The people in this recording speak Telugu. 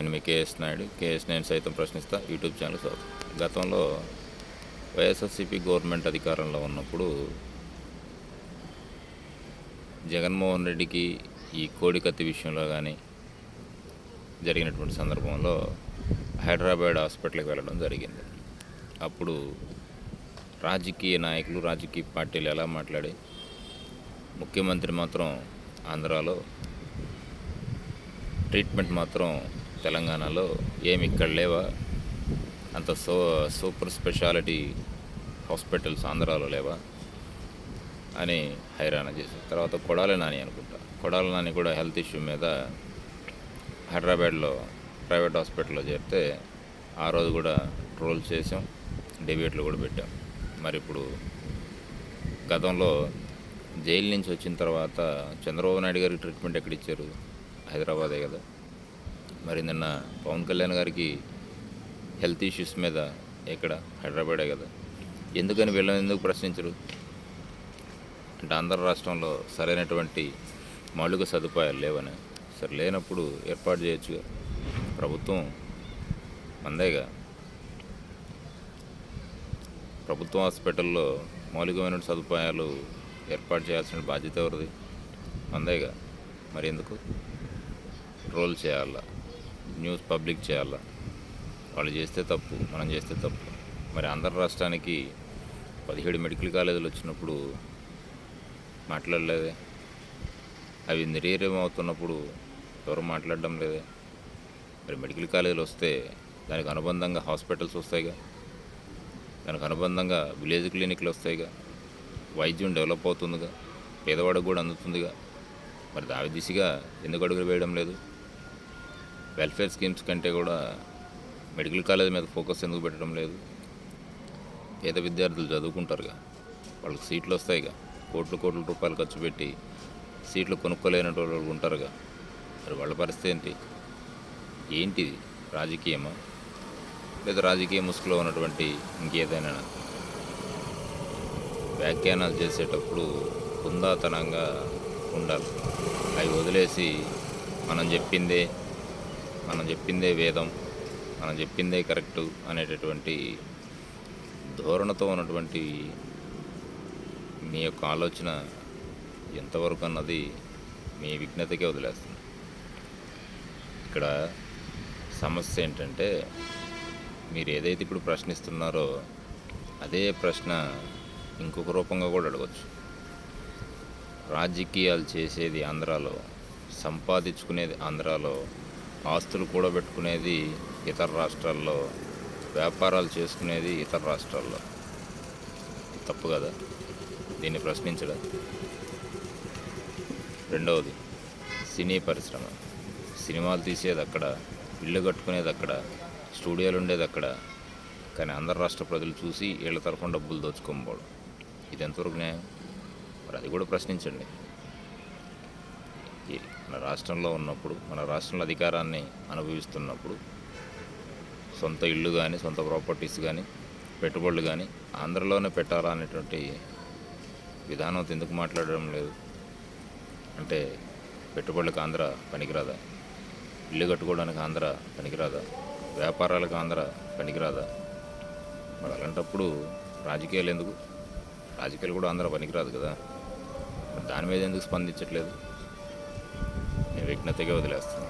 నేను మీ కేఎస్ నాయుడు కేఎస్ నేను సైతం ప్రశ్నిస్తా. యూట్యూబ్ ఛానల్ చదువు గతంలో వైఎస్ఆర్సీపీ గవర్నమెంట్ అధికారంలో ఉన్నప్పుడు జగన్మోహన్ రెడ్డికి ఈ కోడికత్తి విషయంలో కానీ జరిగినటువంటి సందర్భంలో హైదరాబాద్ హాస్పిటల్కి వెళ్ళడం జరిగింది. అప్పుడు రాజకీయ నాయకులు రాజకీయ పార్టీలు ఎలా మాట్లాడి ముఖ్యమంత్రి మాత్రం ఆంధ్రాలో ట్రీట్మెంట్ మాత్రం తెలంగాణలో ఏమి ఇక్కడ లేవా? అంత సో సూపర్ స్పెషాలిటీ హాస్పిటల్స్ ఆంధ్రాలో లేవా? అని హైరాణ చేశారు. తర్వాత కొడాలి నాని అనుకుంటా. కొడాలి నాని కూడా హెల్త్ ఇష్యూ మీద హైదరాబాద్లో ప్రైవేట్ హాస్పిటల్లో చేరితే ఆ రోజు కూడా ట్రోల్ చేసాం డెబేట్లు కూడా పెట్టాం. మరి ఇప్పుడు గతంలో జైలు నుంచి వచ్చిన తర్వాత చంద్రబాబు నాయుడు గారికి ట్రీట్మెంట్ ఎక్కడ ఇచ్చారు? హైదరాబాదే కదా. మరి నిన్న పవన్ కళ్యాణ్ గారికి హెల్త్ ఇష్యూస్ మీద ఇక్కడ హైదరాబాడే కదా. ఎందుకని వీళ్ళని ఎందుకు ప్రశ్నించరు? అంటే ఆంధ్ర రాష్ట్రంలో సరైనటువంటి మౌలిక సదుపాయాలు లేవని. సరే లేనప్పుడు ఏర్పాటు చేయొచ్చు ప్రభుత్వం మందేగా. ప్రభుత్వ హాస్పిటల్లో మౌలికమైన సదుపాయాలు ఏర్పాటు చేయాల్సిన బాధ్యత ఎవరిది? మందేగా. మరి ఎందుకు? రోల్ చేయాలా? న్యూస్ పబ్లిక్ చేయాలా. వాళ్ళు చేస్తే తప్పు మనం చేస్తే తప్పు. మరి ఆంధ్ర రాష్ట్రానికి పదిహేడు మెడికల్ కాలేజీలు వచ్చినప్పుడు మాట్లాడలేదే. అవి నిర్వీర్యం అవుతున్నప్పుడు ఎవరు మాట్లాడడం లేదే. మరి మెడికల్ కాలేజీలు వస్తే దానికి అనుబంధంగా హాస్పిటల్స్ వస్తాయిగా. దానికి అనుబంధంగా విలేజ్ క్లినిక్లు వస్తాయిగా. వైద్యం డెవలప్ అవుతుందిగా. పేదవాడికి కూడా అందుతుందిగా. మరి దావి దిశగా ఎందుకు అడుగులు వేయడం లేదు? వెల్ఫేర్ స్కీమ్స్ కంటే కూడా మెడికల్ కాలేజ్ మీద ఫోకస్ ఎందుకు పెట్టడం లేదు? పేద విద్యార్థులు చదువుకుంటారుగా. వాళ్ళకి సీట్లు వస్తాయిగా. కోట్లు కోట్ల రూపాయలు ఖర్చు పెట్టి సీట్లు కొనుక్కోలేని వాళ్ళు ఉంటారుగా. మరి వాళ్ళ పరిస్థితి ఏంటి? ఏంటిది? రాజకీయమా? లేదా రాజకీయ ముసుగులో ఉన్నటువంటి ఇంకేదైనా వ్యాఖ్యానాలు చేసేటప్పుడు హుందాతనంగా ఉండాలి. అవి వదిలేసి మనం చెప్పిందే మనం చెప్పిందే వేదం మనం చెప్పిందే కరెక్టు అనేటటువంటి ధోరణతో ఉన్నటువంటి మీ యొక్క ఆలోచన ఎంతవరకు అన్నది మీ విఘ్నతకే వదిలేస్తుంది. ఇక్కడ సమస్య ఏంటంటే మీరు ఏదైతే ఇప్పుడు ప్రశ్నిస్తున్నారో అదే ప్రశ్న ఇంకొక రూపంగా కూడా అడగచ్చు. రాజకీయాలు చేసేది ఆంధ్రాలో సంపాదించుకునేది ఆంధ్రాలో ఆస్తులు కూడబెట్టుకునేది ఇతర రాష్ట్రాల్లో వ్యాపారాలు చేసుకునేది ఇతర రాష్ట్రాల్లో. తప్పు కదా? దీన్ని ప్రశ్నించడం. రెండవది సినీ పరిశ్రమ. సినిమాలు తీసేది అక్కడ ఇల్లు కట్టుకునేది అక్కడ స్టూడియోలు ఉండేది అక్కడ. కానీ ఆంధ్ర రాష్ట్ర ప్రజలు చూసి వీళ్ళ తరఫున డబ్బులు దోచుకోకపోవడం ఇది ఎంతవరకు న్యాయం? మరి అది కూడా ప్రశ్నించండి. మన రాష్ట్రంలో ఉన్నప్పుడు మన రాష్ట్రంలో అధికారాన్ని అనుభవిస్తున్నప్పుడు సొంత ఇల్లు కానీ సొంత ప్రాపర్టీస్ కానీ పెట్టుబడులు కానీ ఆంధ్రలోనే పెట్టాలా అనేటువంటి విధానం ఎందుకు మాట్లాడడం లేదు? అంటే పెట్టుబడులకు ఆంధ్ర పనికిరాదా? ఇల్లు కట్టుకోవడానికి ఆంధ్ర పనికిరాదా? వ్యాపారాలకు ఆంధ్ర పనికిరాదా? మరి అలాంటప్పుడు రాజకీయాలు ఎందుకు? రాజకీయాలు కూడా ఆంధ్ర పనికిరాదు కదా. దాని మీద ఎందుకు స్పందించట్లేదు? విఘ్నతగా వదిలేస్తున్నాను